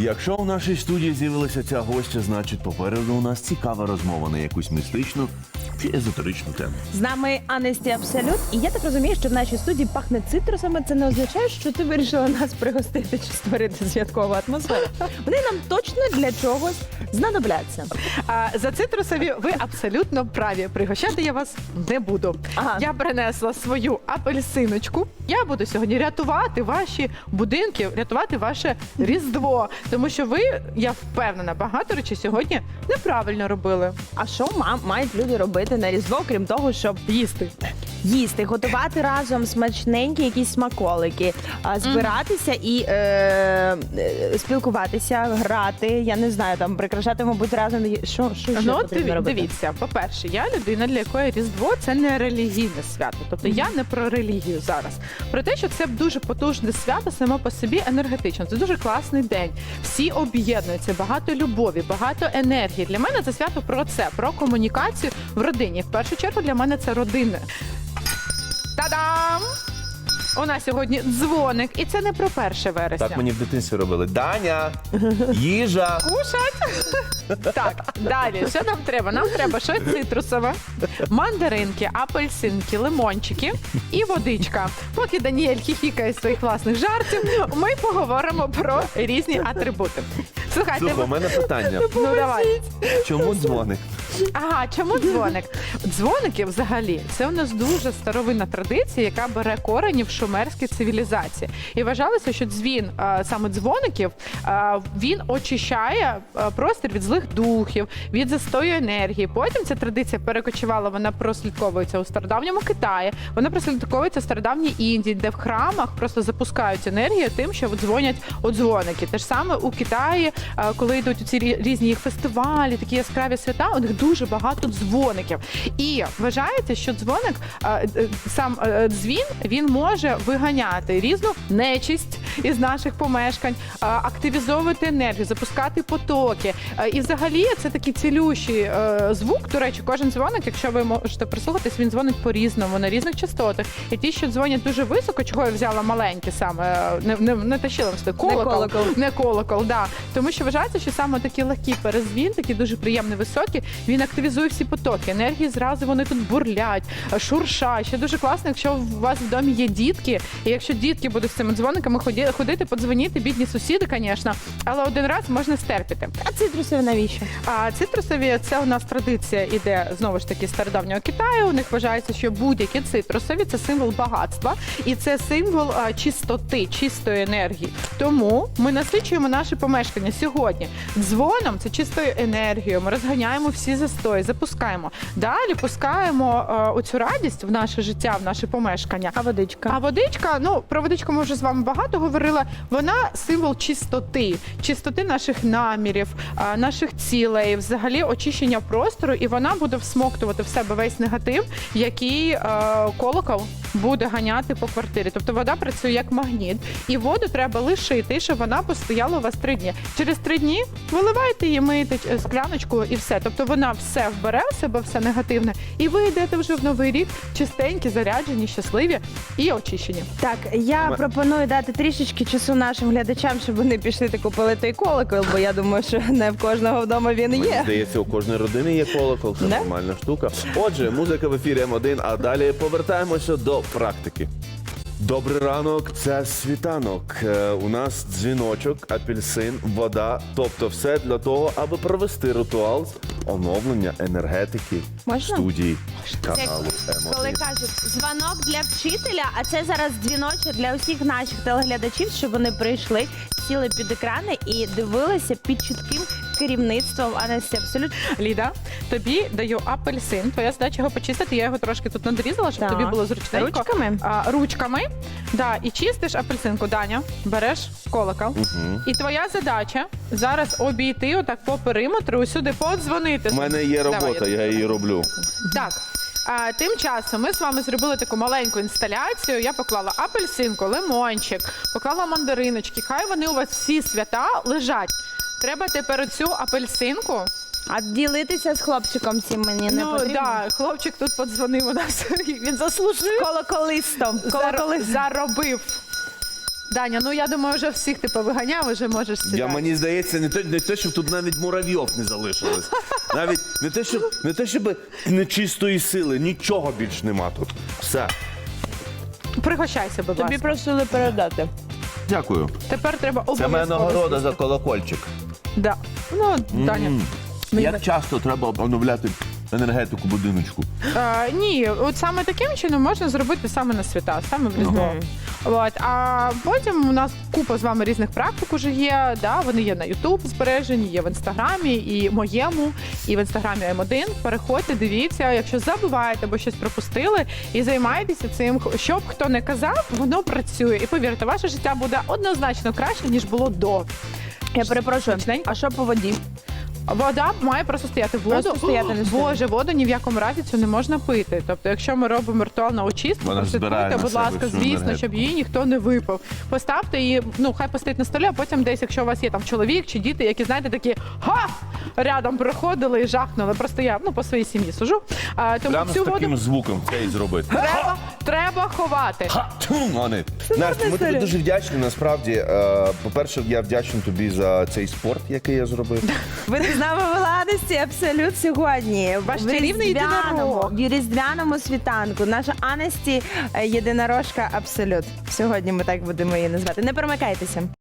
Якщо у нашій студії з'явилася ця гостя, значить попереду у нас цікава розмова на якусь містичну чи езотеричну тему. З нами Анесті Абсолют. І я так розумію, що в нашій студії пахне цитрусами. Це не означає, що ти вирішила нас пригостити чи створити святкову атмосферу. Вони нам точно для чогось знадобляться. А, за цитрусові ви абсолютно праві. Пригощати я вас не буду. Ага. Я принесла свою апельсиночку. Я буду сьогодні рятувати ваші будинки, рятувати ваше різдво. Тому що ви, я впевнена, багато речей сьогодні неправильно робили. А що ма- мають люди робити на різдво, крім того, щоб Їсти. Їсти, готувати разом смачненькі якісь смаколики, а, збиратися і е, е, спілкуватися, грати. Я не знаю, там прикрашати, мабуть, разом. Що, що ще Ну, потрібно диві- робити? дивіться, по-перше, я людина, для якої Різдво це не релігійне свято. Тобто я не про релігію зараз. Про те, що це дуже потужне свято само по собі енергетично. Це дуже класний день. Всі об'єднуються, багато любові, багато енергії. Для мене це свято про це, про комунікацію в родині. В першу чергу для мене це родинне. Та-дам! У нас сьогодні дзвоник, і це не про перше вересня. Так мені в дитинстві робили. Даня, їжа. Кушать. Так, далі. Що нам треба? Нам треба щось цитрусове, мандаринки, апельсинки, лимончики і водичка. Поки Даніель хіхікає з своїх власних жартів, ми поговоримо про різні атрибути. Слухайте, Слухай, у мене питання. ну давай. Чому дзвоник? Ага, чому дзвоник? Дзвоники взагалі це у нас дуже старовинна традиція, яка бере корені в шумерській цивілізації. І вважалося, що дзвін а, саме дзвоників а, він очищає а, простір від злих духів, від застою енергії. Потім ця традиція перекочувала, вона прослідковується у стародавньому Китаї, вона прослідковується у стародавній Індії, де в храмах просто запускають енергію тим, що дзвонять у дзвоники. Те ж саме у Китаї, коли йдуть у ці різні їх фестивалі, такі яскраві свята, у них дуже багато дзвоників. І вважається, що дзвоник, е, сам е, дзвін, він може виганяти різну нечисть із наших помешкань, активізовувати енергію, запускати потоки. І взагалі це такий цілющий е, звук. До речі, кожен дзвоник, якщо ви можете прислухатись, він дзвонить по-різному на різних частотах. І ті, що дзвонять дуже високо, чого я взяла маленькі саме, е, не, не, не тащила сюди, колокол, колокол. не колокол, да. Тому що вважається, що саме такий легкий перезвін, такий дуже приємний високий, він активізує всі потоки. Енергії зразу вони тут бурлять, шуршать. Ще дуже класно, якщо у вас в домі є дітки, і якщо дітки будуть з цими дзвониками ходити, подзвоніти, бідні сусіди, звісно, але один раз можна стерпіти. А цитрусові навіщо? А цитрусові це у нас традиція іде знову ж таки з стародавнього Китаю. У них вважається, що будь-які цитрусові це символ багатства і це символ а, чистоти, чистої енергії. Тому ми насичуємо наше помешкання сьогодні. Дзвоном це чистою енергією. Ми розганяємо всі застої, запускаємо. Далі пускаємо е, оцю радість в наше життя, в наше помешкання. А водичка? А водичка, ну про водичку ми вже з вами багато говорили. Вона символ чистоти, чистоти наших намірів, е, наших цілей, взагалі очищення простору, і вона буде всмоктувати в себе весь негатив, який е, колокол буде ганяти по квартирі. Тобто вода працює як магніт, і воду треба лишити, щоб вона постояла у вас три дні. Через три дні виливайте її, мийте е, скляночку і все. Тобто вона все вбере в себе, все негативне, і ви йдете вже в новий рік чистенькі, заряджені, щасливі і очищені. Так, я пропоную дати трішечки часу нашим глядачам, щоб вони пішли та купили той колокол, бо я думаю, що не в кожного вдома він Мені є. здається, у кожної родини є колокол, це Не? нормальна штука. Отже, музика в ефірі М1, а далі повертаємося до практики. Добрий ранок, це світанок. Е, У нас дзвіночок, апельсин, вода, тобто все для того, аби провести ритуал з оновлення енергетики Можна? студії каналу Коли М1. кажуть дзвонок для вчителя, а це зараз дзвіночок для усіх наших телеглядачів, щоб вони прийшли, сіли під екрани і дивилися під чітким керівництвом Анесті Абсолют. Ліда, тобі даю апельсин. Твоя задача його почистити. Я його трошки тут надрізала, щоб Так. тобі було зручненько. Ручками? А, ручками. Да, і чистиш апельсинку. Даня, береш колокол. Мгм. І твоя задача зараз обійти отак по периметру, усюди подзвонити. У мене є Давай, робота, я її роблю. Так. А, тим часом ми з вами зробили таку маленьку інсталяцію. Я поклала апельсинку, лимончик, поклала мандариночки. Хай вони у вас всі свята лежать. Треба тепер цю апельсинку А ділитися з хлопчиком цим мені не ну, потрібно. да, хлопчик тут подзвонив у нас. Він заслужив. Колоколистом. Зар... Заробив. Даня, ну я думаю, вже всіх ти повиганяв, вже можеш сідати. Я мені здається, не те, не те, щоб тут навіть муравйов не залишилось. Навіть не те, щоб не те, щоб нечистої сили, нічого більш нема тут. Все. Пригощайся, будь Тобі просили передати. Дякую. Тепер треба Це обов'язково. моя нагорода за колокольчик. Да. Ну, Даня. Мені Як часто треба оновляти енергетику будиночку? Е, ні, от саме таким чином можна зробити саме на свята, саме в Різдво. От, а потім у нас купа з вами різних практик уже є. Да, вони є на Ютуб збережені, є в інстаграмі, і моєму, і в інстаграмі М1. Переходьте, дивіться, якщо забуваєте або щось пропустили, і займайтеся цим. Щоб хто не казав, воно працює. І повірте, ваше життя буде однозначно краще ніж було до. Я перепрошую, а що по воді? Вода має просто стояти воду. Просто стояти не. Боже, воду ні в якому разі цю не можна пити. Тобто, якщо ми робимо ритуальну очистку, Вона ж збирає прослідкуйте, на будь себе ласка, всю звісно, енергетику. щоб її ніхто не випив. Поставте її, ну хай постоїть на столі, а потім десь, якщо у вас є там чоловік чи діти, які знаєте, такі га рядом приходили і жахнули. Просто я ну по своїй сім'ї сужу. А, тому Прямо з цю воду таким звуком це і зробити. треба, треба ховати. Ха! Тьфу, Вони. Настя, ми тобі дуже вдячні. Насправді, Е, по-перше, я вдячний тобі за цей спорт, який я зробив. Ви з нами була Ладості Абсолют сьогодні. Ваш В чарівний різдвяному- єдинорог. В різдвяному світанку. Наша Анесті е, єдинорожка Абсолют. Сьогодні ми так будемо її назвати. Не перемикайтеся.